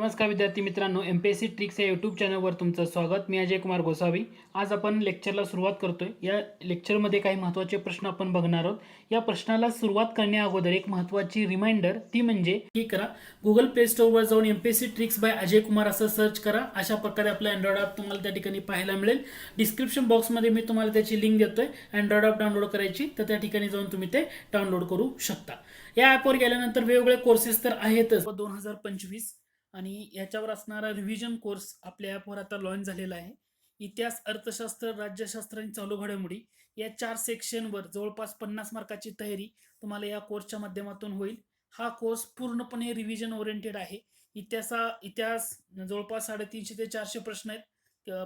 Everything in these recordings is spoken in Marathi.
नमस्कार विद्यार्थी मित्रांनो M P S C tricks या यूट्यूब चॅनलवर तुमचं स्वागत. मी अजय कुमार गोसावी. आज आपण लेक्चरला सुरुवात करतोय. या लेक्चरमध्ये काही महत्त्वाचे प्रश्न आपण बघणार आहोत. या प्रश्नाला सुरुवात करण्या अगोदर एक महत्त्वाची रिमाइंडर ती म्हणजे की करा. गुगल प्ले स्टोअरवर जाऊन M P S C tricks by Ajay Kumar असं सर्च करा. अशा प्रकारे आपलं अँड्रॉइड ॲप तुम्हाला त्या ठिकाणी पाहायला मिळेल. डिस्क्रिप्शन बॉक्समध्ये मी तुम्हाला त्याची लिंक देतोय. अँड्रॉइड ॲप डाउनलोड करायची तर त्या ठिकाणी जाऊन तुम्ही ते डाउनलोड करू शकता. या ॲपवर गेल्यानंतर वेगवेगळे कोर्सेस तर आहेतच. दोन हजार पंचवीस आणि याच्यावर असणारा रिव्हिजन कोर्स आपल्या ॲपवर आता लॉन्च झालेला आहे. इतिहास अर्थशास्त्र राज्यशास्त्र आणि चालू घडामोडी या चार सेक्शनवर जवळपास पन्नास मार्काची तयारी तुम्हाला या कोर्सच्या माध्यमातून होईल. हा कोर्स पूर्णपणे रिव्हिजन ओरिएंटेड आहे. इतिहासा इतिहास जवळपास साडेतीनशे ते चारशे प्रश्न आहेत.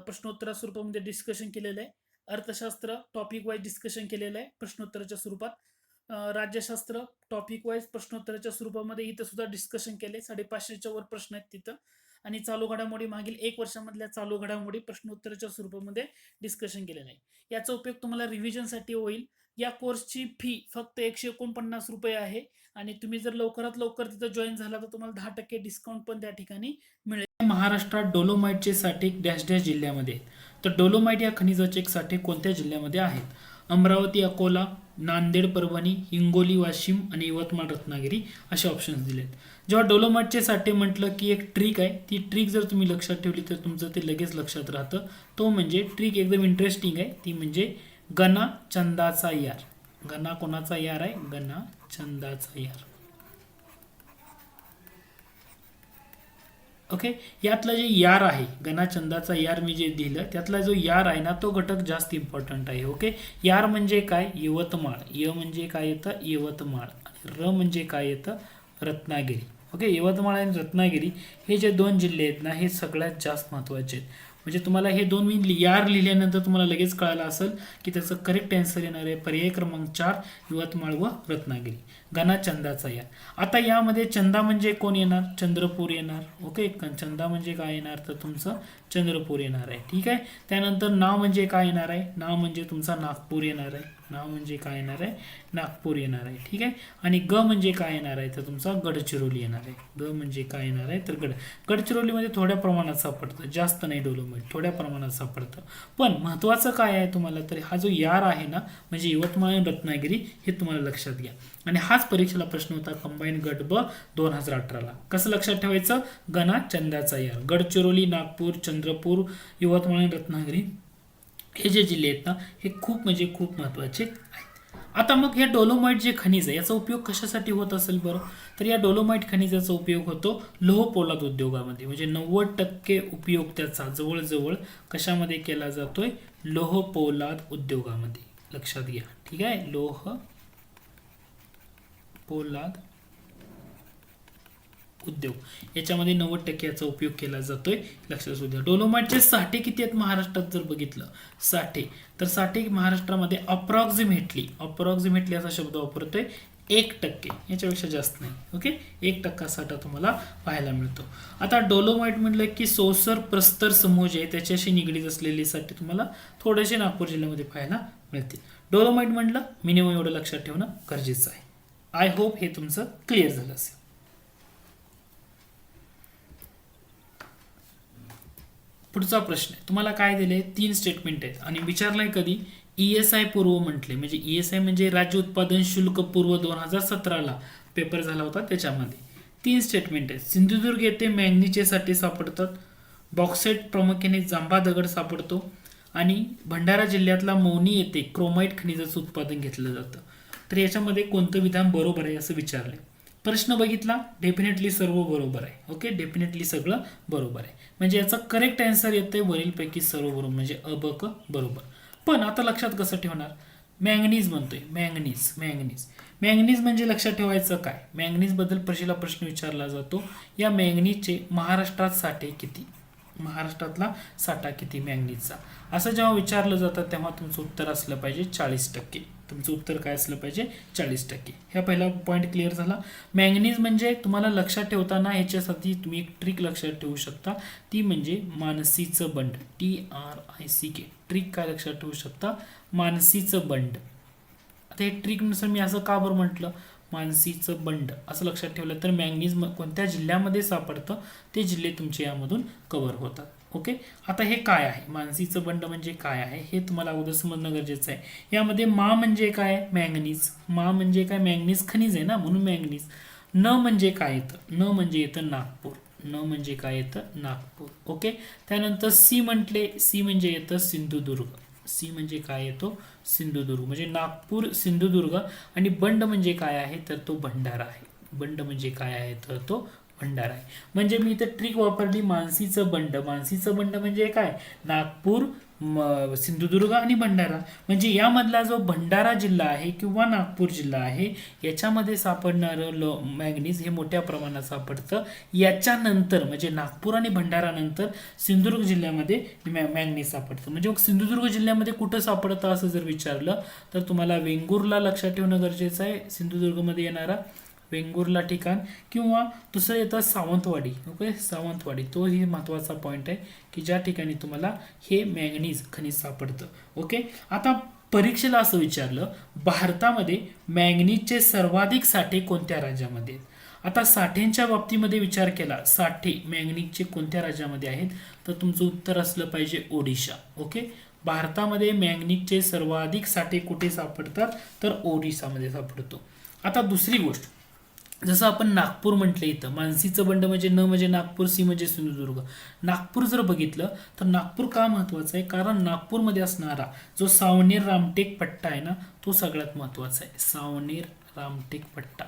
प्रश्नोत्तरा स्वरूपामध्ये डिस्कशन केलेलं आहे. अर्थशास्त्र टॉपिक वाईज डिस्कशन केलेलं आहे प्रश्नोत्तराच्या स्वरूपात. राज्यशास्त्र टॉपिक वाईज प्रश्नोत्तराच्या स्वरूपामध्ये इथं सुद्धा डिस्कशन केले. साडेपाचशेच्या वर प्रश्न आहेत तिथं. आणि चालू घडामोडी मागील एक वर्षामधल्या चालू घडामोडी प्रश्नोत्तराच्या स्वरूपामध्ये डिस्कशन केलेलं आहे. याचा उपयोग तुम्हाला रिव्हिजनसाठी होईल. या कोर्सची फी फक्त एकशे एकोणपन्नास रुपये आहे. आणि तुम्ही जर लवकरात लवकर तिथं जॉईन झाला तर तुम्हाला दहा टक्के डिस्काउंट पण त्या ठिकाणी मिळेल. महाराष्ट्रात डोलोमाइटचे साठे डॅश डॅश जिल्ह्यामध्ये तर डोलोमाइट या खनिजाचे साठे कोणत्या जिल्ह्यामध्ये आहेत? अमरावती अकोला नांदेड परभणी हिंगोली वाशिम आणि यवतमाळ रत्नागिरी असे ऑप्शन्स दिलेत. जेव्हा डोलोमॅटचे साठे म्हटलं की एक ट्रिक आहे ती ट्रिक जर तुम्ही लक्षात ठेवली तर तुमचं ते लगेच लक्षात राहतं. तो म्हणजे ट्रिक एकदम इंटरेस्टिंग आहे ती म्हणजे गणा चंदाचा यार. गणा कोणाचा यार आहे? गणा चंदाचा यार. ओके यातलं जे यार आहे गणाचंदाचा यार मी जे दिलं त्यातला जो यार आहे ना तो घटक जास्त इम्पॉर्टंट आहे ओके यार म्हणजे काय? यवतमाळ. य म्हणजे काय येतं? यवतमाळ. आणि र म्हणजे काय येतं? रत्नागिरी. ओके यवतमाळ आणि रत्नागिरी हे जे दोन जिल्हे आहेत ना हे सगळ्यात जास्त महत्त्वाचे आहेत. म्हणजे तुम्हाला हे दोन मी यार लिहिल्यानंतर तुम्हाला लगेच कळालं असेल की त्याचं करेक्ट आन्सर येणार आहे पर्याय क्रमांक चार यवतमाळ व रत्नागिरी. गणा चंदाचा यार आता यामध्ये चंदा म्हणजे कोण येणार? चंद्रपूर येणार. ओके चंदा म्हणजे काय येणार? तर तुमचं चंद्रपूर येणार आहे. ठीक आहे? त्यानंतर नाव म्हणजे काय येणार आहे? नाव म्हणजे तुमचा नागपूर येणार आहे. नाव म्हणजे काय येणार आहे? नागपूर येणार आहे ठीक आहे? आणि ग म्हणजे काय येणार आहे? तर तुमचा गडचिरोली येणार आहे. ग म्हणजे काय येणार आहे? तर गड. गडचिरोलीमध्ये थोड्या प्रमाणात सापडतं. जास्त नाही डोलोमाईट थोड्या प्रमाणात सापडतं. पण महत्त्वाचं काय आहे तुम्हाला? तर हा जो यार आहे ना म्हणजे यवतमाळ आणि रत्नागिरी हे तुम्हाला लक्षात घ्या. आणि हाच परीक्षेला प्रश्न होता कंबाईन गट ब दोन हजार अठराला कसं लक्षात ठेवायचं? गणा चंदाचा यार. गडचिरोली नागपूर चंद्रपूर यवतमाळ आणि रत्नागिरी. हे जे जिल्हे आहेत ना हे खूप म्हणजे खूप महत्त्वाचे आहेत. आता मग हे डोलोमाइट जे खनिज आहे याचा उपयोग कशासाठी होत असेल बरं? तर या डोलोमाइट खनिजाचा उपयोग होतो लोह पोलाद उद्योगामध्ये. म्हणजे नव्वद टक्के उपयोग त्याचा जवळजवळ कशामध्ये केला जातोय? लोह पोलाद उद्योगामध्ये. लक्षात घ्या. ठीक आहे? लोह पोलाद उद्योग याच्यामध्ये नव्वद टक्के याचा उपयोग केला जातोय. लक्षात असू द्या. डोलोमाइटचे साठे किती आहेत महाराष्ट्रात जर बघितलं? साठे. तर साठे महाराष्ट्रामध्ये अप्रॉक्झिमेटली अप्रॉक्झिमेटली असा शब्द वापरतोय एक टक्के. याच्यापेक्षा जास्त नाही. ओके एक टक्का साठा तुम्हाला पाहायला मिळतो. आता डोलोमाइट म्हटलं की सोसर प्रस्तर समूह जे आहे त्याच्याशी निगडीत असलेले साठे तुम्हाला थोडेसे नागपूर जिल्ह्यामध्ये पाहायला मिळतील. डोलोमाइट म्हटलं मिनिमम एवढं लक्षात ठेवणं गरजेचं आहे. आय होप हे तुमचं क्लिअर झालं असेल. पुढचा प्रश्न आहे. तुम्हाला काय दिले? तीन स्टेटमेंट आहेत. आणि विचारलंय कधी? ई एस आय पूर्व म्हटले. म्हणजे ई एस आय म्हणजे राज्य उत्पादन शुल्क पूर्व दोन हजार सतराला पेपर झाला होता त्याच्यामध्ये. तीन स्टेटमेंट आहेत. सिंधुदुर्ग येथे मॅंगनीचे सापडतात. बॉक्साईट प्रामुख्याने जांभा दगड सापडतो. आणि भंडारा जिल्ह्यातला मौनी येथे क्रोमाईट खनिजाचं उत्पादन घेतलं जातं. तर याच्यामध्ये कोणतं विधान बरोबर आहे असं विचारलंय. प्रश्न बघितला डेफिनेटली सर्व बरोबर आहे. ओके डेफिनेटली सगळं बरोबर आहे. म्हणजे याचा करेक्ट आन्सर आहे वरीलपैकी सर्व बरोबर म्हणजे अबक बरोबर. पण आता लक्षात कसं ठेवणार? मॅंगनीज म्हणतोय. मॅंगनीज मॅंगनीज मॅंगनीज म्हणजे लक्षात ठेवायचं काय? मॅंगनीजबद्दल प्रश्नाला प्रश्न विचारला जातो. या मॅंगनीजचे महाराष्ट्रात साठे किती? महाराष्ट्रातला साठा किती मॅंगनीजचा असं जेव्हा विचारलं जातं तेव्हा तुमचं उत्तर असलं पाहिजे चाळीस टक्के. तुमचं उत्तर काय असलं पाहिजे? चाळीस टक्के. ह्या पहिला पॉईंट क्लिअर झाला. मॅंगनीज म्हणजे तुम्हाला लक्षात ठेवताना ह्याच्यासाठी तुम्ही एक ट्रिक लक्षात ठेवू शकता. ती म्हणजे मानसीचं बंड. T R I C K trick काय लक्षात ठेवू शकता? मानसीचं बंड. आता हे ट्रिकनुसार मी असं का बरं म्हटलं? मानसीचं बंड. असं लक्षात ठेवलं तर मॅंगनीज म- कोणत्या जिल्ह्यामध्ये सापडतं? ते जिल्हे तुमचे यामधून कव्हर होतात. ओके? आता हे काय आहे? मानसीचं बंड म्हणजे काय आहे? हे तुम्हाला अगोदर समजणं गरजेचं आहे. यामध्ये मा म्हणजे काय? मॅंगनीज. मा म्हणजे काय? मॅंगनीज खनिज आहे ना? म्हणून मॅंगनीज. न म्हणजे काय येतं? न म्हणजे येतं नागपूर. न म्हणजे काय येतं? नागपूर. ओके? त्यानंतर सी म्हटले सी म्हणजे येतं सिंधुदुर्ग. सी म्हणजे काय येतो? सिंधुदुर्ग. म्हणजे नागपूर सिंधुदुर्ग आणि बंड म्हणजे काय आहे? तर तो भंडारा आहे. बंड म्हणजे काय आहे? तर तो भंडार आहे. म्हणजे मी इथं ट्रिक वापरली मानसीचं बंड. मानसीचं बंड म्हणजे काय? नागपूर सिंधुदुर्ग आणि भंडारा. म्हणजे यामधला जो भंडारा जिल्हा आहे किंवा नागपूर जिल्हा आहे याच्यामध्ये सापडणारं लो मॅग्नीज हे मोठ्या प्रमाणात सापडतं. याच्यानंतर म्हणजे नागपूर आणि भंडारानंतर सिंधुदुर्ग जिल्ह्यामध्ये मॅ मॅग्नीज सापडतं. म्हणजे सिंधुदुर्ग जिल्ह्यामध्ये कुठं सापडतं असं जर विचारलं तर तुम्हाला वेंगुर्ला लक्षात ठेवणं गरजेचं आहे. सिंधुदुर्गमध्ये येणारा वेंगुर्ला ठिकाण किंवा दुसरं येतं सावंतवाडी ओके सावंतवाडी. तो ही महत्त्वाचा पॉईंट आहे की ज्या ठिकाणी तुम्हाला हे मॅंगनीज खनिज सापडतं ओके आता परीक्षेला असं विचारलं भारतामध्ये मॅंगनीजचे सर्वाधिक साठे कोणत्या राज्यामध्ये आता साठ्यांच्या बाबतीमध्ये विचार केला साठे मॅंगनीजचे कोणत्या राज्यामध्ये आहेत? तर तुमचं उत्तर असलं पाहिजे ओडिशा ओके भारतामध्ये मॅंगनीजचे सर्वाधिक साठे कुठे सापडतात? तर ओडिशामध्ये सापडतो. आता दुसरी गोष्ट जसं आपण नागपूर म्हटलं इथं मानसीचं बंड म्हणजे न म्हणजे नागपूर सी म्हणजे सिंधुदुर्ग. नागपूर जर बघितलं तर नागपूर का महत्वाचं आहे? कारण नागपूरमध्ये असणारा जो सावनेर रामटेक पट्टा आहे ना तो सगळ्यात महत्त्वाचा आहे. सावनेर रामटेक पट्टा.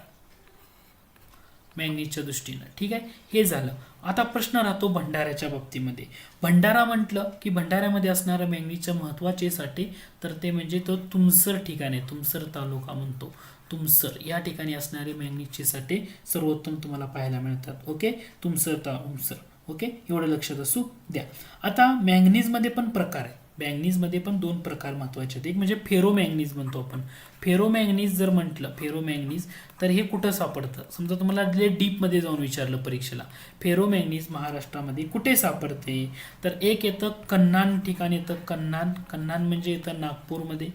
मॅंगनीजच्या दृष्टीनं. ठीक आहे? हे झालं. आता प्रश्न राहतो भंडाऱ्याच्या बाबतीमध्ये. भंडारा म्हटलं की भंडाऱ्यामध्ये असणारं मॅंगनीजच्या महत्त्वाचे साठे तर ते म्हणजे तो तुमसर ठिकाण आहे तुमसर तालुका म्हणतो. तुमसर या ठिकाणी असणारे मॅग्नेटचे साठे सर्वोत्तम तुम्हाला पाहायला मिळतात. ओके तुमसर ता उमसर. ओके एवढं लक्षात असू द्या. आता मॅग्नीजमध्ये पण प्रकार आहे. मॅग्नीजमध्ये पण दोन प्रकार महत्त्वाचे आहेत. एक म्हणजे फेरो मॅग्नीज म्हणतो आपण. फेरो मॅग्नीज जर म्हटलं फेरो मॅग्नीज तर हे कुठं सापडतं? समजा तुम्हाला जे डीपमध्ये जाऊन विचारलं परीक्षेला. फेरो मॅग्नीज महाराष्ट्रामध्ये कुठे सापडते? तर एक येतं कन्नान ठिकाण येतं. कन्नान कन्नान म्हणजे येतं नागपूरमध्ये.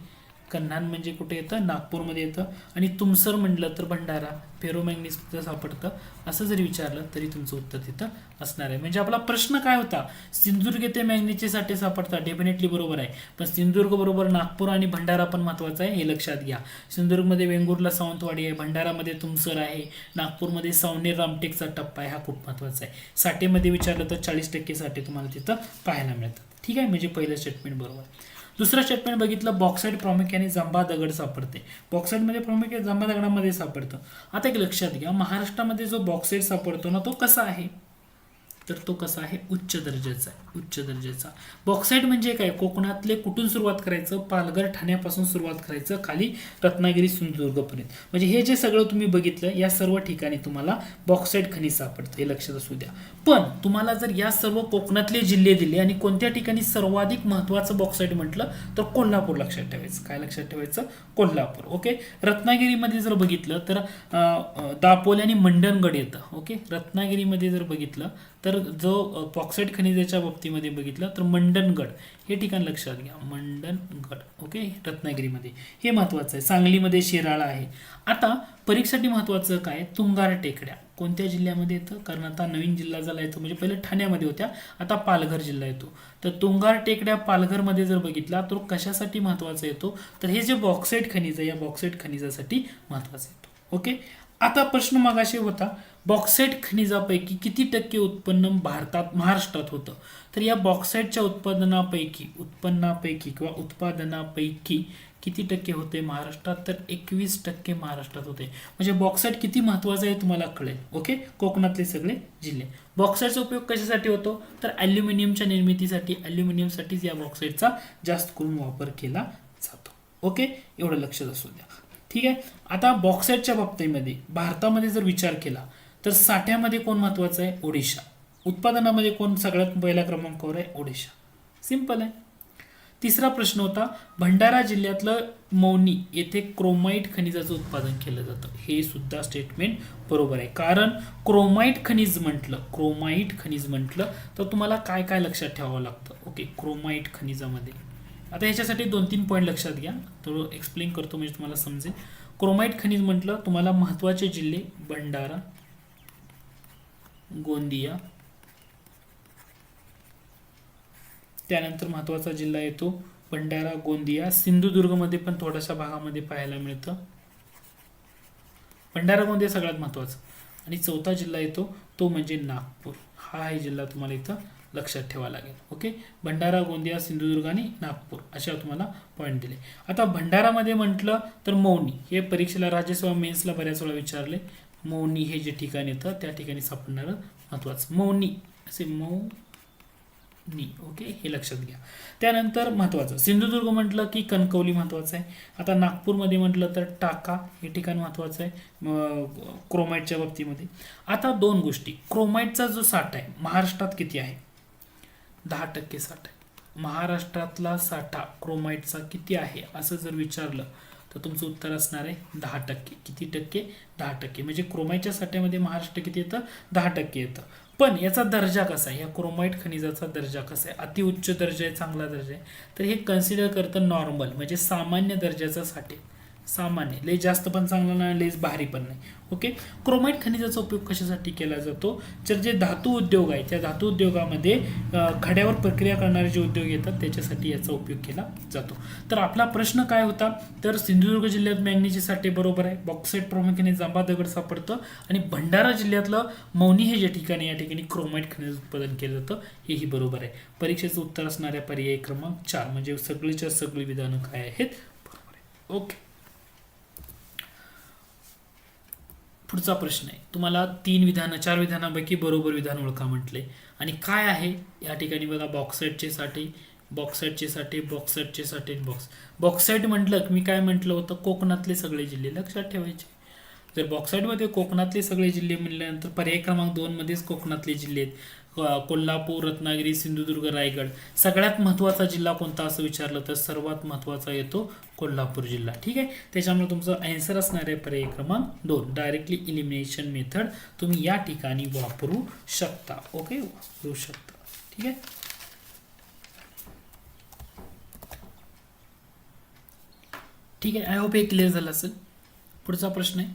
कन्हान म्हणजे कुठे येतं? नागपूरमध्ये येतं. आणि तुमसर म्हटलं तर भंडारा फेरोमॅग्नीज कुठं सापडतं? असं जरी विचारलं तरी तुमचं उत्तर तिथं असणार आहे. म्हणजे आपला प्रश्न काय होता? सिंधुदुर्ग येथे मॅग्नीजचे साठे सापडतात. डेफिनेटली बरोबर आहे. पण सिंधुदुर्ग बरोबर नागपूर आणि भंडारा पण महत्त्वाचा आहे हे लक्षात घ्या. सिंधुदुर्गमध्ये वेंगुर्ला सावंतवाडी आहे भंडारामध्ये तुमसर आहे नागपूरमध्ये सावनेर रामटेकचा टप्पा आहे हा खूप महत्त्वाचा आहे. साठेमध्ये विचारलं तर चाळीस टक्के साठे तुम्हाला तिथं पाहायला मिळतात. ठीक आहे? म्हणजे पहिलं स्टेटमेंट बरोबर. आहे. दुसरं स्टेटमेंट बघितलं बॉक्साईड प्रामुख्याने जंबा दगड सापडते. बॉक्साईडमध्ये प्रामुख्याने जंबा दगडामध्ये सापडतं. आता एक लक्षात घ्या महाराष्ट्रामध्ये जो बॉक्साईड सापडतो ना तो कसा आहे? तर तो कसा आहे? उच्च दर्जाचा आहे. उच्च दर्जाचा. बॉक्साईट म्हणजे काय? कोकणातले कुठून सुरुवात करायचं? पालघर ठाण्यापासून सुरुवात करायचं खाली रत्नागिरी सिंधुदुर्गपर्यंत. म्हणजे हे जे सगळं तुम्ही बघितलं या सर्व ठिकाणी तुम्हाला बॉक्साईट खनिज सापडतं. हे लक्षात असू द्या. पण तुम्हाला जर या सर्व कोकणातले जिल्हे दिले आणि कोणत्या ठिकाणी सर्वाधिक महत्त्वाचं बॉक्साईट म्हटलं तर कोल्हापूर लक्षात ठेवायचं. काय लक्षात ठेवायचं? कोल्हापूर. ओके? रत्नागिरीमध्ये जर बघितलं तर दापोली आणि मंडणगड येतं. ओके? रत्नागिरीमध्ये जर बघितलं तर जो बॉक्साईड खनिजाच्या बाबतीमध्ये बघितलं तर मंडणगड हे ठिकाण लक्षात घ्या. मंडणगड ओके? रत्नागिरीमध्ये. हे महत्त्वाचं आहे. सांगलीमध्ये शिराळा आहे. आता परीक्षेसाठी महत्त्वाचं काय? तुंगार टेकड्या. कोणत्या जिल्ह्यामध्ये येतं? कारण आता नवीन जिल्हा झाला येतो. म्हणजे पहिले ठाण्यामध्ये होत्या. आता पालघर जिल्हा येतो. तर तुंगार टेकड्या पालघरमध्ये जर बघितला तर कशासाठी महत्त्वाचा येतो? तर हे जे बॉक्साईड खनिज आहे या बॉक्साईड खनिजासाठी महत्त्वाचा येतो. ओके? आता प्रश्न मागाशी होता. बॉक्साईट खनिजापैकी किती टक्के उत्पन्न भारतात महाराष्ट्रात होतं? तर या बॉक्साईटच्या उत्पादनापैकी उत्पन्नापैकी किंवा उत्पादनापैकी किती टक्के होते महाराष्ट्रात? तर एकवीस टक्के महाराष्ट्रात होते. म्हणजे बॉक्साईट किती महत्त्वाचं आहे तुम्हाला कळेल. ओके? कोकणातले सगळे जिल्हे. बॉक्साईटचा उपयोग कशासाठी होतो? तर ॲल्युमिनियमच्या निर्मितीसाठी ॲल्युमिनियमसाठीच या बॉक्साईटचा जास्त करून वापर केला जातो. ओके? एवढं लक्षात असू द्या. ठीक आहे? आता बॉक्साईटच्या बाबतीमध्ये भारतामध्ये जर विचार केला तर साठ्यामध्ये कोण महत्वाचं आहे? ओडिशा. उत्पादनामध्ये कोण सगळ्यात पहिल्या क्रमांकावर आहे? ओडिशा. सिंपल आहे. तिसरा प्रश्न होता भंडारा जिल्ह्यातलं मौनी येथे क्रोमाईट खनिजाचं उत्पादन केलं जातं. हे सुद्धा स्टेटमेंट बरोबर आहे. कारण क्रोमाईट खनिज म्हटलं क्रोमाईट खनिज म्हटलं तर तुम्हाला काय काय लक्षात ठेवावं लागतं? ओके क्रोमाईट खनिजामध्ये. आता ह्याच्यासाठी दोन तीन पॉईंट लक्षात घ्या. थोडं एक्सप्लेन करतो म्हणजे तुम्हाला समजेल. क्रोमाइट खनिज म्हटलं तुम्हाला महत्त्वाचे जिल्हे भंडारा गोंदिया. त्यानंतर महत्त्वाचा जिल्हा येतो भंडारा गोंदिया. सिंधुदुर्गमध्ये पण थोड्याशा भागामध्ये पाहायला मिळतं. भंडारा गोंदिया सगळ्यात महत्त्वाचं. आणि चौथा जिल्हा येतो तो म्हणजे नागपूर. हा आहे जिल्हा तुम्हाला इथं लक्षात ठेवा लागेल. ओके? भंडारा गोंदिया सिंधुदुर्ग आणि नागपूर अशा तुम्हाला पॉईंट दिले. आता भंडारामध्ये म्हटलं तर मौनी. हे परीक्षेला राज्यसेवा मेन्सला बऱ्याच वेळा विचारले. मौनी हे जे ठिकाण येतं त्या ठिकाणी सापडणारं महत्त्वाचं. मौनी असे मौनी ओके हे लक्षात घ्या. त्यानंतर महत्त्वाचं. सिंधुदुर्ग म्हटलं की कणकवली महत्त्वाचं आहे. आता नागपूरमध्ये म्हटलं तर टाका हे ठिकाण महत्त्वाचं आहे क्रोमाइटच्या क्रोमाईटच्या बाबतीमध्ये. आता दोन गोष्टी. क्रोमाईटचा जो साठा आहे महाराष्ट्रात किती आहे? दहा टक्के साठा आहे. महाराष्ट्रातला साठा क्रोमाईटचा किती आहे असं जर विचारलं तर तुमचं उत्तर असणार आहे दहा टक्के. किती टक्के? दहा टक्के. म्हणजे क्रोमाईटच्या साठ्यामध्ये महाराष्ट्र किती येतं? दहा टक्के येतं. पण याचा दर्जा कसा आहे? या क्रोमाईट खनिजाचा दर्जा कसा आहे? अतिउच्च दर्जा आहे चांगला दर्जा आहे. तर हे कन्सिडर करतं नॉर्मल म्हणजे सामान्य दर्जाचा साठे. सामान्य. लय जास्त पण चांगला नाही लेस भारी पण नाही. ओके? क्रोमाईट खनिजाचा उपयोग कशासाठी केला जातो? तर जे धातू उद्योग आहे त्या धातू उद्योगामध्ये खड्यावर प्रक्रिया करणारे जे उद्योग येतात त्याच्यासाठी याचा उपयोग केला जातो. तर आपला प्रश्न काय होता? तर सिंधुदुर्ग जिल्ह्यात मॅग्नेचे साठे बरोबर आहे. बॉक्साईट प्रामुख्याने जांबा दगड सापडतं आणि भंडारा जिल्ह्यातलं मौनी हे जे ठिकाणी या ठिकाणी क्रोमाईट खनिज उत्पादन केलं जातं. हेही बरोबर आहे. परीक्षेचं उत्तर असणाऱ्या पर्याय क्रमांक चार म्हणजे सगळीच्या सगळी विधानं काय आहेत? बरोबर आहे. ओके. पुढचा प्रश्न आहे. तुम्हाला तीन विधानं चार विधानापैकी बरोबर विधान ओळखा म्हटले. आणि काय आहे? या ठिकाणी बघा बॉक्साईटचे साठी बॉक्साईटचे साठी बॉक्साईटचे साठी बॉक्स बॉक्साईट म्हटलं की मी काय म्हटलं होतं? कोकणातले सगळे जिल्हे लक्षात ठेवायचे. जर बॉक्साईटमध्ये कोकणातले सगळे जिल्हे म्हणल्यानंतर पर्याय क्रमांक दोनमध्येच कोकणातले जिल्हे आहेत. कोल्हापूर रत्नागिरी सिंधुदुर्ग रायगड सगळ्यात महत्त्वाचा जिल्हा कोणता असं विचारलं तर सर्वात महत्त्वाचा येतो कोल्हापूर जिल्हा. ठीक आहे? त्याच्यामुळे तुमचं अँसर असणार आहे पर्याय क्रमांक दोन. डायरेक्टली इलिमिनेशन मेथड तुम्ही या ठिकाणी वापरू शकता. ओके वापरू शकता. ठीक आहे? ठीक आहे? आय होप हे क्लिअर झालं असेल. पुढचा प्रश्न आहे.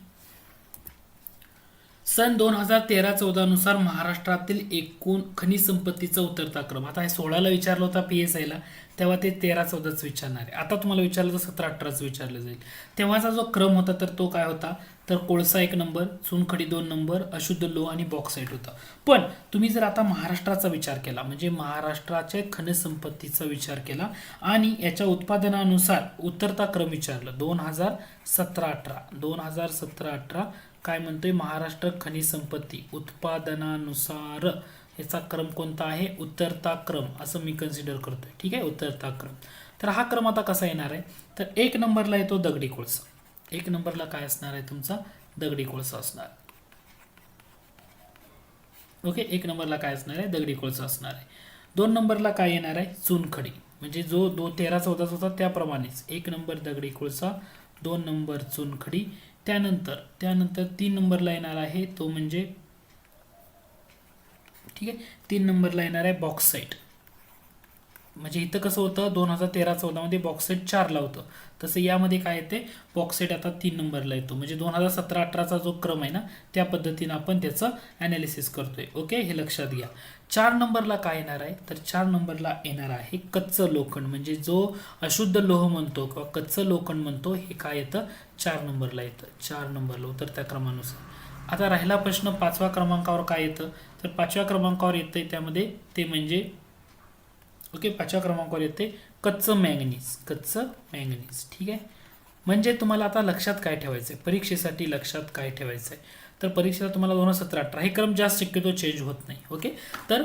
सन दोन हजार तेरा चौदा नुसार महाराष्ट्रातील एकूण खनिज संपत्तीचा उतरता क्रम. आता हे सोळाला विचारलं होता पी एस आयला तेव्हा ते तेरा चौदाच विचारणार. आहे आता तुम्हाला विचारलं तर सतरा अठराच विचारलं जाईल. तेव्हाचा जो क्रम होता तर तो काय होता? तर कोळसा एक नंबर चुनखडी दोन नंबर अशुद्ध लोह आणि बॉक्साईट होता. पण तुम्ही जर आता महाराष्ट्राचा विचार केला म्हणजे महाराष्ट्राच्या खनिज संपत्तीचा विचार केला आणि याच्या उत्पादनानुसार उतरता क्रम विचारलं दोन हजार सतरा अठरा दोन हजार सतरा अठरा काय म्हणतोय? महाराष्ट्र खनिज संपत्ती उत्पादनानुसार याचा क्रम कोणता आहे? उतरता क्रम असं मी कन्सिडर करतोय. ठीक आहे? उतरता क्रम. तर हा क्रम आता कसा येणार आहे? तर एक नंबरला येतो दगडी कोळसा. एक नंबरला काय असणार आहे तुमचा? दगडी कोळसा असणार. ओके? एक नंबरला काय असणार आहे? दगडी कोळसा असणार आहे. दोन नंबरला काय येणार आहे? चुनखडी. म्हणजे जो दो तेरा चौदाचा होता त्याप्रमाणेच. एक नंबर दगडी कोळसा दोन नंबर चुनखडी त्यानंतर त्यानंतर तीन नंबरला येणार आहे तो म्हणजे ठीक आहे तीन नंबरला येणार आहे बॉक्साईट म्हणजे इथं कसं होतं दोन हजार तेरा चौदामध्ये बॉक्साईट चारला होतं. तसं यामध्ये काय येते बॉक्साईट आता तीन नंबरला येतो. म्हणजे दोन हजार सतरा अठराचा जो क्रम आहे ना त्या पद्धतीनं आपण त्याचं ॲनालिसिस करतोय. ओके हे लक्षात घ्या. चार नंबरला काय येणार आहे? तर चार नंबरला येणार आहे कच्चं लोखंड. म्हणजे जो अशुद्ध लोह म्हणतो किंवा कच्चं लोखंड म्हणतो हे काय येतं? चार नंबरला येतं. चार नंबरला उतरत्या क्रमानुसार. आता राहिला प्रश्न पाचव्या क्रमांकावर काय येतं? तर पाचव्या क्रमांकावर येतं त्यामध्ये ते म्हणजे ओके पाचव्या क्रमांकावर येते कच्चं मॅंगनीज. कच्चं मॅंगनीज. ठीक आहे? म्हणजे तुम्हाला आता लक्षात काय ठेवायचं आहे परीक्षेसाठी लक्षात काय ठेवायचं आहे तर परीक्षेला तुम्हाला दोन हजार सतरा अठरा हे क्रम जास्त शक्यतो चेंज होत नाही ओके तर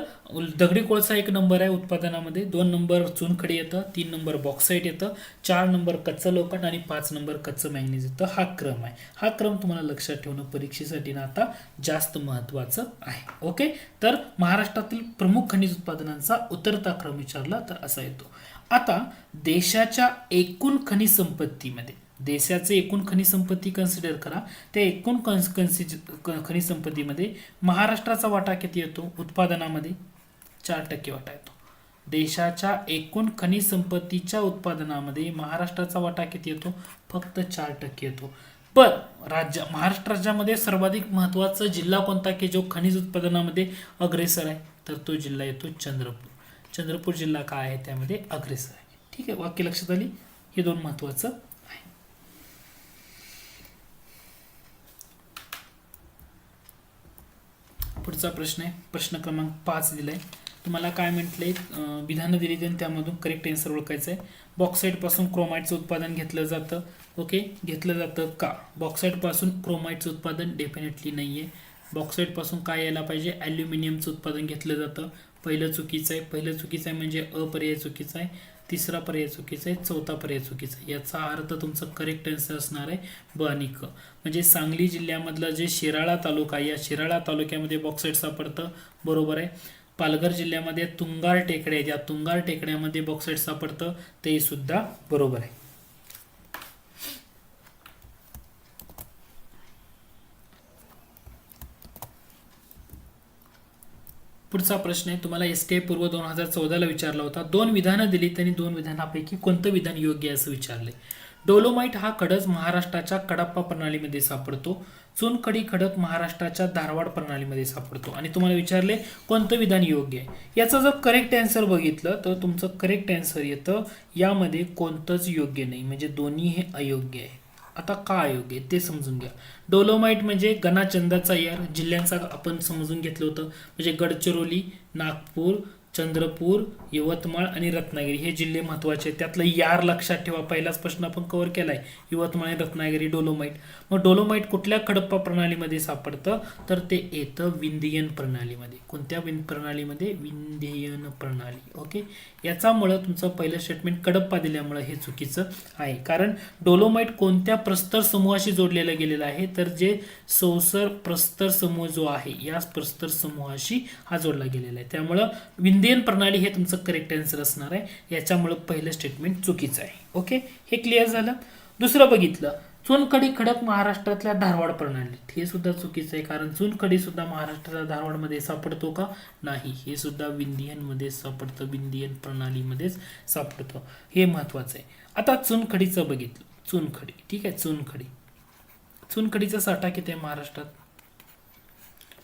दगडी कोळसा एक नंबर आहे उत्पादनामध्ये दोन नंबर चुनखडी येतं तीन नंबर बॉक्साईट येतं चार नंबर कच्चं लोखंड आणि पाच नंबर कच्चं मॅग्नेज येतं. हा क्रम आहे. हा क्रम तुम्हाला लक्षात ठेवणं परीक्षेसाठी ना आता जास्त महत्त्वाचं आहे ओके तर महाराष्ट्रातील प्रमुख खनिज उत्पादनांचा उतरता क्रम विचारला तर असा येतो. आता देशाच्या एकूण खनिज संपत्तीमध्ये देशाचे एकूण खनिज संपत्ती कन्सिडर करा. त्या एकूण कन्स कन्सिज क- खनिज संपत्तीमध्ये महाराष्ट्राचा वाटा किती येतो? उत्पादनामध्ये चार टक्के वाटा येतो. देशाच्या एकूण खनिज संपत्तीच्या उत्पादनामध्ये महाराष्ट्राचा वाटा किती येतो? फक्त चार टक्के येतो. पण राज्य महाराष्ट्र राज्यामध्ये सर्वाधिक महत्त्वाचा जिल्हा कोणता? की जो खनिज उत्पादनामध्ये अग्रेसर आहे? तर तो जिल्हा येतो चंद्रपूर. चंद्रपूर जिल्हा काय आहे? त्यामध्ये अग्रेसर आहे. ठीक आहे वाक्य लक्षात आली? हे दोन महत्त्वाचं आहे पुढचा प्रश्न आहे. प्रश्न क्रमांक पाच दिलाय. तुम्हाला काय म्हटलंय? आहे विधानं दिली आणि त्यामधून करेक्ट आन्सर ओळखायचं आहे. बॉक्साईडपासून क्रोमाईटचं उत्पादन घेतलं जातं. ओके घेतलं जातं का? बॉक्साईडपासून क्रोमाईटचं उत्पादन डेफिनेटली नाही आहे बॉक्साईडपासून काय यायला पाहिजे? ॲल्युमिनियमचं उत्पादन घेतलं जातं. पहिलं चुकीचं आहे. पहिलं चुकीचं आहे म्हणजे अपर्याय चुकीचं आहे. तिसरा पर्याय चुकीचा आहे चौथा पर्याय चुकीचा आहे. याचा अर्थ तुमचं करेक्ट आन्सर असणार आहे ब आणि क. म्हणजे सांगली जिल्ह्यामधलं जे शिराळा तालुका आहे, या शिराळा तालुक्यामध्ये बॉक्साईट सापडतं बरोबर आहे. पालघर जिल्ह्यामध्ये तुंगार टेकड्या आहेत या तुंगार टेकड्यामध्ये बॉक्साईट सापडतं ते सुद्धा बरोबर आहे. पुढचा प्रश्न आहे. तुम्हाला एस टी आय पूर्व दोन हजार चौदाला विचारला होता. दोन विधानं दिली त्यांनी दोन विधानापैकी कोणतं विधान योग्य आहे असं विचारले डोलोमाइट हा खडक महाराष्ट्राच्या कडप्पा प्रणालीमध्ये सापडतो. चुनखडी खडक महाराष्ट्राच्या धारवाड प्रणालीमध्ये सापडतो. आणि तुम्हाला विचारले कोणतं विधान योग्य आहे? याचा जर करेक्ट ॲन्सर बघितलं तर तुमचं करेक्ट ॲन्सर येतं यामध्ये कोणतंच योग्य नाही. म्हणजे दोन्ही हे अयोग्य आहे. आता का अयोग्य आहे ते समजून घ्या. डोलोमाइट म्हणजे गणाचंदाचा यार जिल्ह्यांचा आपण समजून घेतलं होतं. म्हणजे गडचिरोली नागपूर चंद्रपूर यवतमाळ आणि रत्नागिरी हे जिल्हे महत्त्वाचे आहेत. त्यातलं यार लक्षात ठेवा. पहिलाच प्रश्न आपण कव्हर आहे यवतमाळ आणि रत्नागिरी डोलोमाइट. मग डोलोमाइट कुठल्या खडप्पा प्रणालीमध्ये सापडतं? तर ते येतं विंधियन प्रणालीमध्ये. कोणत्या विंद प्रणालीमध्ये? विंधियन प्रणाली. ओके? याच्यामुळं तुमचं पहिलं स्टेटमेंट कडप्पा दिल्यामुळं हे चुकीचं आहे. कारण डोलोमाइट कोणत्या प्रस्तर समूहाशी जोडलेलं गेलेलं आहे? तर जे सौसर प्रस्तर समूह जो आहे या प्रस्तर समूहाशी हा जोडला गेलेला आहे. त्यामुळं विंधियन प्रणाली हे तुमचं करेक्ट आन्सर असणार आहे. याच्यामुळं पहिलं स्टेटमेंट चुकीचं आहे. ओके? हे क्लिअर झालं? दुसरं बघितलं. चुनखडी खडक महाराष्ट्रातल्या धारवाड प्रणालीत हे सुद्धा चुकीचं आहे कारण चुनखडी सुद्धा महाराष्ट्राच्या धारवाडमध्ये सापडतो का? नाही. हे सुद्धा विंध्ययनमध्ये सापडतं विंध्ययन प्रणालीमध्येच सापडतं. हे महत्वाचं आहे. आता चुनखडीचं बघितलं. चुनखडी. ठीक आहे चुनखडी. चुनखडीचा साठा किती आहे महाराष्ट्रात?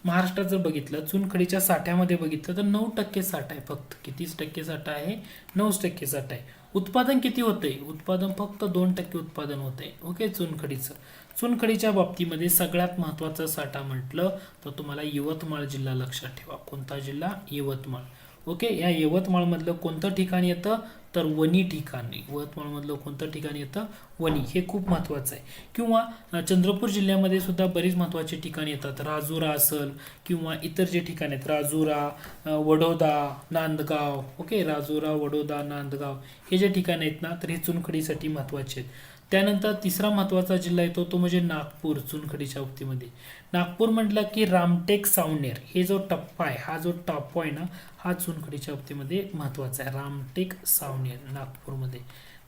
महाराष्ट्रात जर बघितलं चुनखडीच्या साठ्यामध्ये बघितलं तर नऊ टक्के साठा आहे फक्त. कितीच टक्के साठा आहे? नऊच टक्के साठा आहे. उत्पादन किती होतंय? उत्पादन फक्त दोन टक्के उत्पादन होतंय. ओके चुनखडीचं. चुनखडीच्या बाबतीमध्ये सगळ्यात महत्त्वाचा साठा म्हटलं तर तुम्हाला यवतमाळ जिल्हा लक्षात ठेवा. कोणता जिल्हा? यवतमाळ. ओके या यवतमाळमधलं कोणतं ठिकाण येतं? तर वनी ठिकाण यवतमाळमधलं कोणतं ठिकाण येतं? वणी. हे खूप महत्त्वाचं आहे. किंवा चंद्रपूर जिल्ह्यामध्ये सुद्धा बरीच महत्त्वाची ठिकाणं येतात. राजुरा असेल किंवा इतर जे ठिकाण आहेत. राजुरा वडोदा नांदगाव. ओके? राजुरा वडोदा नांदगाव. हे जे ठिकाणं आहेत ना तर हे चुनखडीसाठी महत्त्वाचे आहेत. त्यानंतर तिसरा महत्त्वाचा जिल्हा येतो तो म्हणजे नागपूर चुनखडीच्या बाबतीमध्ये नागपूर म्हटलं की रामटेक सावनेर हे जो टप्पा आहे हा जो टप्पा आहे ना हा चुनखडीच्या बाबतीमध्ये महत्त्वाचा आहे. रामटेक सावनेर नागपूरमध्ये.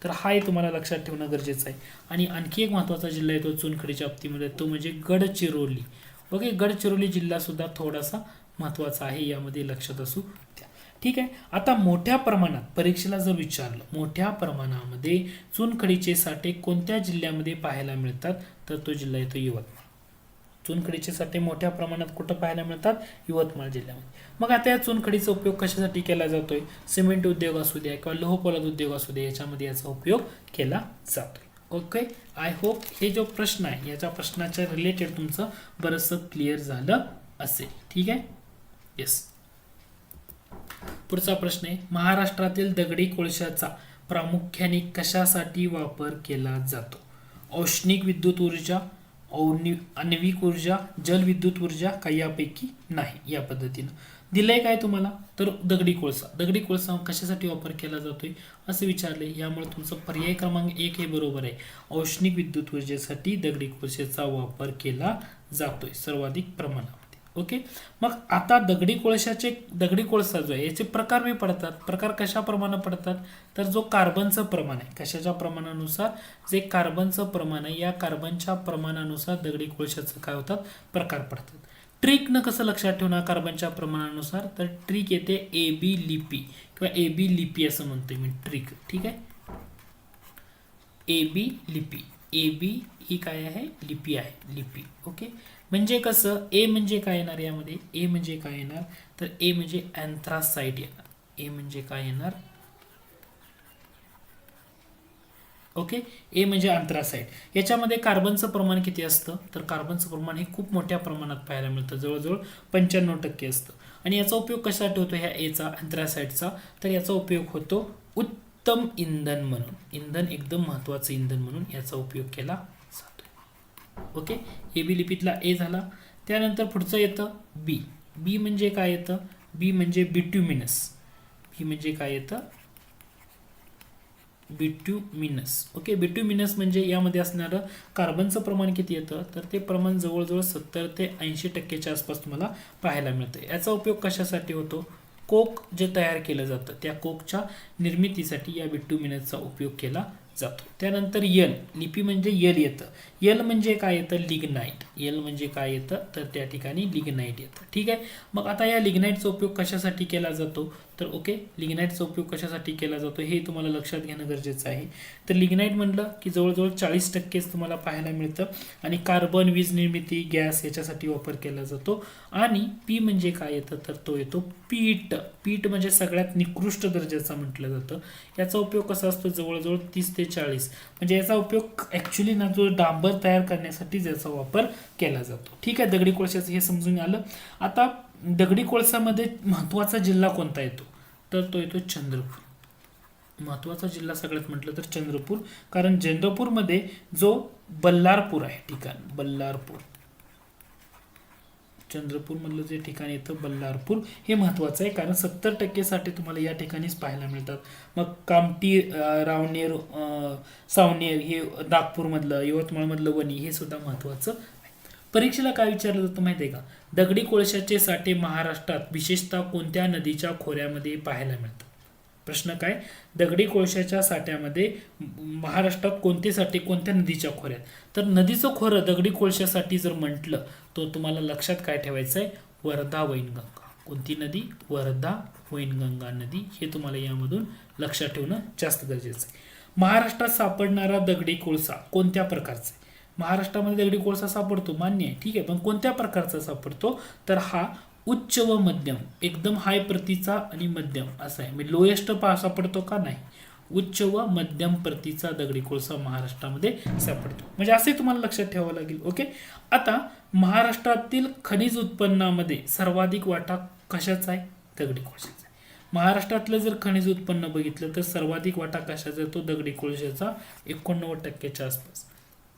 तर हाही तुम्हाला लक्षात ठेवणं गरजेचं आहे. आणि आणखी एक महत्त्वाचा जिल्हा येतो चुनखडीच्या बाबतीमध्ये तो म्हणजे गडचिरोली. ओके गडचिरोली जिल्हासुद्धा थोडासा महत्त्वाचा आहे यामध्ये लक्षात असू द्या. ठीक आहे? आता मोठ्या प्रमाणात परीक्षेला जर विचारलं मोठ्या प्रमाणामध्ये चुनखडीचे साठे कोणत्या जिल्ह्यामध्ये पाहायला मिळतात? तर तो जिल्हा येतो यवतमाळ. चुनखडीचे साठे मोठ्या प्रमाणात कुठं पाहायला मिळतात? यवतमाळ जिल्ह्यामध्ये. मग आता या चुनखडीचा उपयोग कशासाठी केला जातोय? सिमेंट उद्योग असू द्या किंवा लोहपोलाद उद्योग असू द्या याच्यामध्ये याचा उपयोग केला जातोय. ओके? आय होप हे जो प्रश्न आहे याच्या प्रश्नाच्या रिलेटेड तुमचं बरंचसं क्लिअर झालं असेल. ठीक आहे? येस पुढचा प्रश्न आहे महाराष्ट्रातील दगडी कोळशाचा प्रामुख्याने कशासाठी वापर केला जातो? औष्णिक विद्युत ऊर्जा औनि आण्विक ऊर्जा जलविद्युत ऊर्जा काही यापैकी नाही या पद्धतीनं. दिलंय काय तुम्हाला? तर दगडी कोळसा. दगडी कोळसा कशासाठी वापर केला जातोय असं विचारले यामुळे तुमचं पर्याय क्रमांक एक हे बरोबर आहे. औष्णिक विद्युत ऊर्जेसाठी दगडी कोळशाचा वापर केला जातोय. सर्वाधिक प्रमाणात ओके? मग आता दगडी कोळशाचे दगडी कोळसा जो आहे याचे प्रकार बी पडतात. प्रकार कशाप्रमाणे पडतात? तर जो कार्बनचं प्रमाण आहे कशाच्या प्रमाणानुसार? जे कार्बनचं प्रमाण आहे या कार्बनच्या प्रमाणानुसार दगडी कोळशाचं काय होतात? प्रकार पडतात. ट्रिकनं कसं लक्षात ठेवणार कार्बनच्या प्रमाणानुसार? तर ट्रिक येते ए बी लिपी किंवा ए बी लिपी असं म्हणतोय मी ट्रिक. ठीक आहे? ए बी लिपी. ए बी ही काय आहे? लिपी आहे. लिपी. ओके? म्हणजे कसं? ए म्हणजे काय येणार यामध्ये? ए म्हणजे काय येणार? तर ए म्हणजे अँथ्रासाइट येणार. ए म्हणजे काय येणार? ओके ए म्हणजे अँथ्रासाइट याच्यामध्ये कार्बनचं प्रमाण किती असतं? तर कार्बनचं प्रमाण हे खूप मोठ्या प्रमाणात पाहायला मिळतं. जवळजवळ पंच्याण्णव टक्के असतं. आणि याचा उपयोग कशासाठी होतो? ह्या एचा अँथ्रासाईटचा तर याचा उपयोग होतो उत्तम इंधन म्हणून. इंधन एकदम महत्त्वाचं इंधन म्हणून याचा उपयोग केला ओके? ए बी लिपीतला ए झाला. त्यानंतर पुढचं येतं बी. बी म्हणजे काय येतं? बी म्हणजे बिट्युमिनस बी म्हणजे काय येतं? बिट्युमिनस ओके? बिट्युमिनस म्हणजे यामध्ये असणारं कार्बनचं प्रमाण किती येतं? तर ते प्रमाण जवळजवळ सत्तर ते ऐंशी टक्केच्या आसपास तुम्हाला पाहायला मिळतं. याचा उपयोग कशासाठी होतो? कोक जे तयार केलं जातं त्या कोकच्या निर्मितीसाठी या बिट्युमिनसचा उपयोग केला जातो. त्यानंतर यल लिपी म्हणजे यल येतं. यल म्हणजे काय येतं? लिग्नाईट यल म्हणजे काय येतं? तर त्या ठिकाणी लिग्नाईट येतं. ठीक आहे? मग आता या लिग्नाईटचा उपयोग कशासाठी केला जातो? तर ओके लिग्नाईटचा उपयोग कशासाठी केला जातो हे तुम्हाला लक्षात घेणं गरजेचं आहे. तर लिग्नाईट म्हटलं की जवळजवळ चाळीस टक्केच तुम्हाला पाहायला मिळतं आणि कार्बन वीज निर्मिती गॅस याच्यासाठी वापर केला जातो. आणि पी म्हणजे काय येतं? तर तो येतो पीट पीट म्हणजे सगळ्यात निकृष्ट दर्जाचा म्हटलं जातं. याचा उपयोग कसा असतो? जवळजवळ तीस ते चाळीस. म्हणजे याचा उपयोग ॲक्च्युली ना जो डांबर तयार करण्यासाठीच याचा वापर केला जातो. ठीक आहे दगडी कोळशाचं हे समजून आलं. आता दगडी कोळसामध्ये महत्त्वाचा जिल्हा कोणता येतो? तर तो येतो चंद्रपूर. महत्त्वाचा जिल्हा सगळ्यात म्हटलं तर चंद्रपूर. कारण चंद्रपूरमध्ये जो बल्लारपूर आहे ठिकाण बल्लारपूर. चंद्रपूरमधलं जे ठिकाण येतं बल्लारपूर हे महत्त्वाचं आहे. कारण सत्तर टक्केसाठी तुम्हाला या ठिकाणीच पाहायला मिळतात. मग कामटी रावनेर अं, सावनेर हे नागपूरमधलं यवतमाळमधलं वणी हे सुद्धा महत्त्वाचं आहे. परीक्षेला काय विचारलं जातं माहिती आहे का? दगडी कोळशाचे साठे महाराष्ट्रात विशेषतः कोणत्या नदीच्या खोऱ्यामध्ये पाहायला मिळतात? प्रश्न काय? दगडी कोळशाच्या साठ्यामध्ये महाराष्ट्रात कोणते साठे कोणत्या नदीच्या खोऱ्यात? तर नदीचं खोरं दगडी कोळशासाठी जर म्हटलं तर तुम्हाला लक्षात काय ठेवायचं आहे वर्धा वैनगंगा. कोणती नदी? वर्धा वैनगंगा नदी. हे तुम्हाला यामधून लक्षात ठेवणं जास्त गरजेचं आहे. महाराष्ट्रात सापडणारा दगडी कोळसा कोणत्या प्रकारचा आहे? महाराष्ट्रामध्ये दगडी कोळसा सापडतो मान्य आहे. ठीक आहे पण कोणत्या प्रकारचा सापडतो? तर हा उच्च व मध्यम एकदम हाय प्रतीचा आणि मध्यम असा आहे. म्हणजे लोएस्ट पा सापडतो का? नाही. उच्च व मध्यम प्रतीचा दगडी कोळसा महाराष्ट्रामध्ये सापडतो. म्हणजे असे तुम्हाला लक्षात ठेवावं लागेल ओके आता महाराष्ट्रातील खनिज उत्पन्नामध्ये सर्वाधिक वाटा कशाचा आहे? दगडी कोळशाचा महाराष्ट्रातलं जर खनिज उत्पन्न बघितलं तर सर्वाधिक वाटा कशाचा आहे? तो दगडी कोळशाचा एकोणनव्वद टक्क्याच्या आसपास.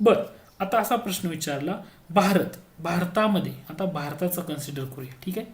बर. आता असा प्रश्न विचारला भारत भारतामध्ये आता भारताचं कन्सिडर करूया ठीक आहे?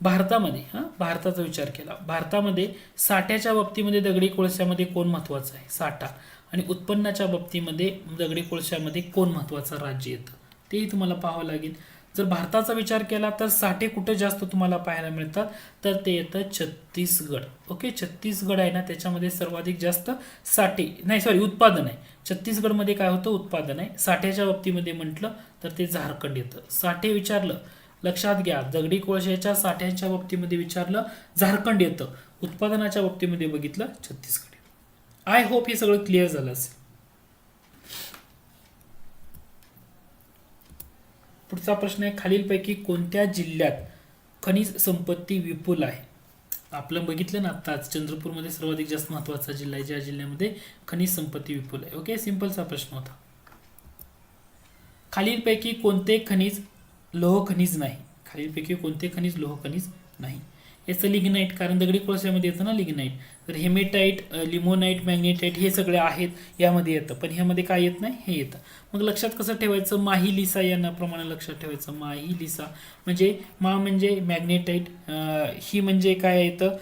भारतामध्ये हा भारताचा विचार केला. भारतामध्ये साठ्याच्या बाबतीमध्ये दगडी कोळशामध्ये कोण महत्वाचं आहे? साठा. आणि उत्पन्नाच्या बाबतीमध्ये दगडी कोळशामध्ये कोण महत्वाचं राज्य येतं? तेही तुम्हाला पाहावं लागेल. जर भारताचा विचार केला तर साठे कुठे जास्त तुम्हाला पाहायला मिळतात तर ते येतं छत्तीसगड. ओके? छत्तीसगड आहे ना त्याच्यामध्ये सर्वाधिक जास्त साठे नाही सॉरी उत्पादन आहे. छत्तीसगडमध्ये काय होतं? उत्पादन आहे. साठ्याच्या बाबतीमध्ये म्हटलं तर ते झारखंड येतं. साठे विचारलं लक्षात घ्या दगडी कोळशाच्या साठ्याच्या बाबतीमध्ये विचारलं झारखंड येतं. उत्पादनाच्या बाबतीमध्ये बघितलं छत्तीसगड आय होप हे सगळं क्लिअर झालं असेल. पुढचा प्रश्न आहे खालीलपैकी कोणत्या जिल्ह्यात खनिज संपत्ती विपुल आहे? आपलं बघितलं ना आत्ताच चंद्रपूरमध्ये सर्वाधिक जास्त महत्त्वाचा जिल्हा आहे ज्या जिल्ह्यामध्ये खनिज संपत्ती विपुल आहे. ओके सिंपलचा प्रश्न होता. खालीलपैकी कोणते खनिज लोह खनिज नाही? खालीलपैकी कोणते खनिज लोह खनिज नाही? याचं लिग्नाईट कारण दगडी कोळशामध्ये येतं ना लिग्नाईट तर हेमेटाईट लिमोनाईट मॅग्नेटाईट हे सगळे आहेत यामध्ये येतं. पण ह्यामध्ये काय येत नाही? हे येतं. मग लक्षात कसं ठेवायचं? माही लिसा यांना प्रमाणे लक्षात ठेवायचं. माही लिसा म्हणजे मा म्हणजे मॅग्नेटाईट ही म्हणजे काय येतं?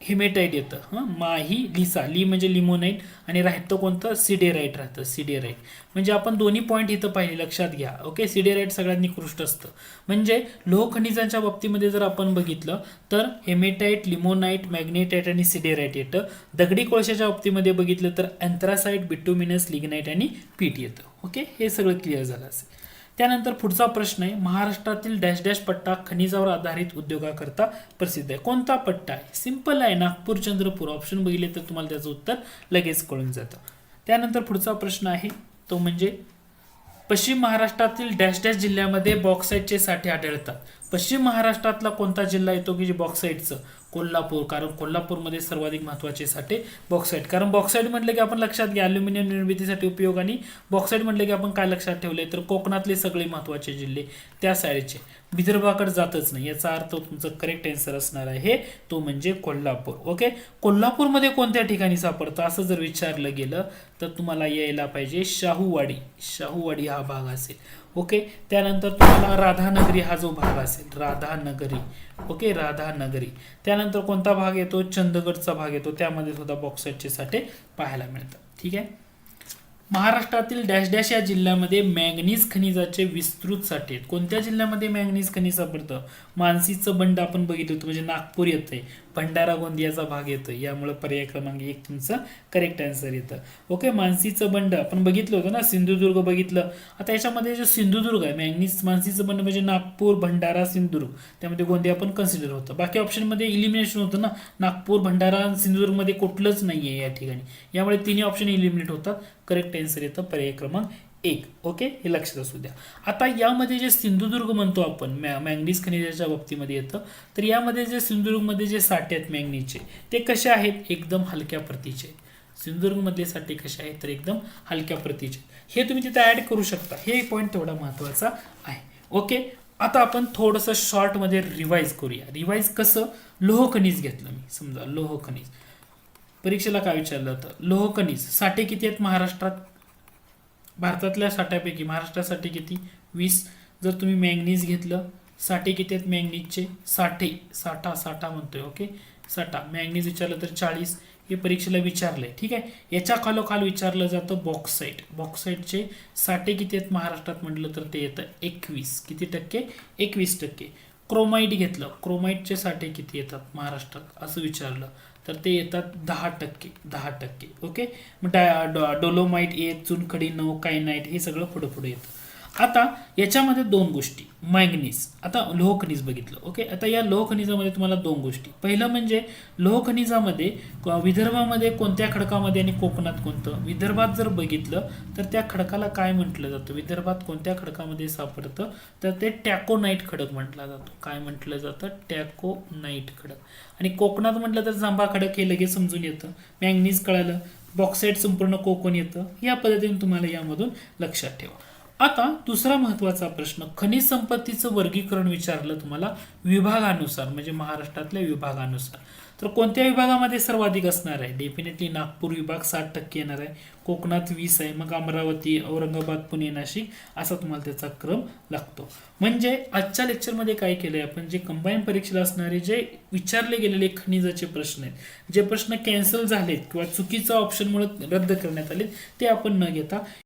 हिमेटाईट येतं. हां? माही लिसा. ली म्हणजे लिमोनाईट आणि राहतं कोणतं? सिडेराईट राहतं. सिडेराईट म्हणजे आपण दोन्ही पॉईंट इथं पाहिले. लक्षात घ्या. ओके सिडेराईट सगळ्यात निकृष्ट असतं. म्हणजे लोह खनिजांच्या बाबतीमध्ये जर आपण बघितलं तर हेमेटाईट लिमोनाईट मॅग्नेटाईट आणि सिडेराईट येतं. दगडी कोळशाच्या बाबतीमध्ये बघितलं तर अँथ्रासाईट बिटुमिनस लिग्नाईट आणि पीट येतं. ओके हे सगळं क्लिअर झालं असेल. त्यानंतर पुढचा प्रश्न आहे महाराष्ट्रातील डॅश डॅश पट्टा खनिजावर आधारित उद्योगाकरता प्रसिद्ध आहे. कोणता पट्टा आहे? सिंपल आहे नागपूर चंद्रपूर ऑप्शन बघितले तर तुम्हाला त्याचं उत्तर लगेच कळून जातं. त्यानंतर पुढचा प्रश्न आहे तो म्हणजे पश्चिम महाराष्ट्रातील डॅश डॅश जिल्ह्यामध्ये बॉक्साईटचे साठे आढळतात. पश्चिम महाराष्ट्रातला कोणता जिल्हा येतो की जे बॉक्साईटचं? कोल्हापूर कारण कोल्हापूरमध्ये सर्वाधिक महत्त्वाचे साठे बॉक्साईट कारण बॉक्साईट म्हटलं की आपण लक्षात घ्या अल्युमिनियम निर्मितीसाठी उपयोग आणि बॉक्साईट म्हटलं की आपण काय लक्षात ठेवले तर कोकणातले सगळे महत्त्वाचे जिल्हे त्या साईडचे. विदर्भाकडे जातच नाही. याचा अर्थ तुमचं करेक्ट आन्सर असणार आहे तो म्हणजे कोल्हापूर. ओके कोल्हापूरमध्ये कोणत्या ठिकाणी सापडतं? असं जर विचारलं गेलं तर तुम्हाला यायला पाहिजे शाहूवाडी. शाहूवाडी हा भाग असेल. ओके? त्यानंतर तुम्हाला राधानगरी हा जो भाग असेल राधानगरी. ओके? राधानगरी. त्यानंतर कोणता भाग येतो? चंदगडचा भाग येतो. त्यामध्ये सुद्धा बॉक्साईटचे साठे पाहायला मिळतात. ठीक आहे? महाराष्ट्रातील डॅश डॅश या जिल्ह्यामध्ये मॅंगनीज खनिजाचे विस्तृत साठे आहेत. कोणत्या जिल्ह्यामध्ये मॅंगनीज खनिज सापडतं? मानसीचं बंड आपण बघितलं होतं म्हणजे नागपूर येतंय. भंडारा गोंदियाचा भाग येतो यामुळे पर्याय क्रमांक एक तुमचं करेक्ट आन्सर येतं. ओके मानसीचं बंड. आपण बघितलं होतं ना सिंधुदुर्ग बघितलं. आता याच्यामध्ये जे सिंधुदुर्ग आहे मॅंगनीज मानसीचं बंड म्हणजे नागपूर भंडारा सिंधुदुर्ग. त्यामध्ये गोंदिया पण कन्सिडर होतं. बाकी ऑप्शनमध्ये इलिमिनेशन होतं ना. नागपूर भंडारा सिंधुदुर्गमध्ये कुठलंच नाही आहे या ठिकाणी. यामुळे तिन्ही ऑप्शन इलिमिनेट होतात. करेक्ट आन्सर येतं. पर्याय क्रमांक एक ओके? हे लक्षात असू द्या. आता यामध्ये जे सिंधुदुर्ग म्हणतो आपण मॅ मॅंगनीज खनिजाच्या बाबतीमध्ये येतं तर यामध्ये जे सिंधुदुर्गमध्ये जे साठे आहेत मॅंगनीजचे ते कसे आहेत? एकदम हलक्या प्रतीचे. सिंधुदुर्गमधले साठे कसे आहेत? तर एकदम हलक्या प्रतीचे. हे तुम्ही तिथे ॲड करू शकता. हे पॉईंट तेवढा महत्त्वाचा आहे. ओके? आता आपण थोडंसं शॉर्टमध्ये रिवाईज करूया. रिवाईज कसं? लोह खनिज घेतलं मी. समजा लोह खनिज. परीक्षेला काय विचारलं होतं? लोह खनिज. साठे किती आहेत महाराष्ट्रात? भारतातल्या साठ्यापैकी महाराष्ट्रासाठी किती? वीस. जर तुम्ही मॅंगनीज घेतलं साठे किती आहेत? मॅंगनीजचे साठे. साठा साठा म्हणतोय ओके साठा. मॅंगनीज विचारलं तर चाळीस. हे परीक्षेला विचारलंय ठीक आहे? याच्या खालोखाल विचारलं जातं बॉक्साईट बॉक्साईटचे साठे किती आहेत? महाराष्ट्रात म्हटलं तर ते येतं एकवीस. किती टक्के? एकवीस टक्के. क्रोमाईट घेतलं. क्रोमाईटचे साठे किती येतात? महाराष्ट्रात. असं विचारलं. तर ते येतात दहा टक्के दहा टक्के. ओके मग डा डो डोलोमाईट एक चुनखडी नऊ कायनाईट हे सगळं पुढं पुढे येतं. आता याच्यामध्ये दोन गोष्टी. मॅंगनीज आता लोहखनिज बघितलं. ओके? आता या लोहखनिजामध्ये तुम्हाला दोन गोष्टी. पहिलं म्हणजे लोहखनिजामध्ये क- विदर्भामध्ये कोणत्या खडकामध्ये आणि कोकणात कोणतं? विदर्भात जर बघितलं तर त्या खडकाला काय म्हटलं जातं? विदर्भात कोणत्या खडकामध्ये सापडतं? तर ते टॅकोनाईट खडक म्हटला जातो. काय म्हटलं जातं? टॅकोनाईट खडक. आणि कोकणात म्हटलं तर जांभा खडक हे लगेच समजून येतं. मॅंगनीज कळालं. बॉक्साईट संपूर्ण कोकण येतं. या पद्धतीने तुम्हाला यामधून लक्षात ठेवा. आता दुसरा महत्त्वाचा प्रश्न खनिज संपत्तीचं वर्गीकरण विचारलं तुम्हाला विभागानुसार म्हणजे महाराष्ट्रातल्या विभागानुसार. तर कोणत्या विभागामध्ये सर्वाधिक असणार आहे? डेफिनेटली नागपूर विभाग साठ टक्के येणार आहे. कोकणात वीस आहे मग अमरावती औरंगाबाद पुणे नाशिक असा तुम्हाला त्याचा क्रम लागतो. म्हणजे आजच्या लेक्चरमध्ये काय केलंय आपण? जे कंबाईन परीक्षेला असणारे जे विचारले गेलेले खनिजाचे प्रश्न आहेत जे प्रश्न कॅन्सल झालेत किंवा चुकीचा ऑप्शनमुळे रद्द करण्यात आले ते आपण न घेता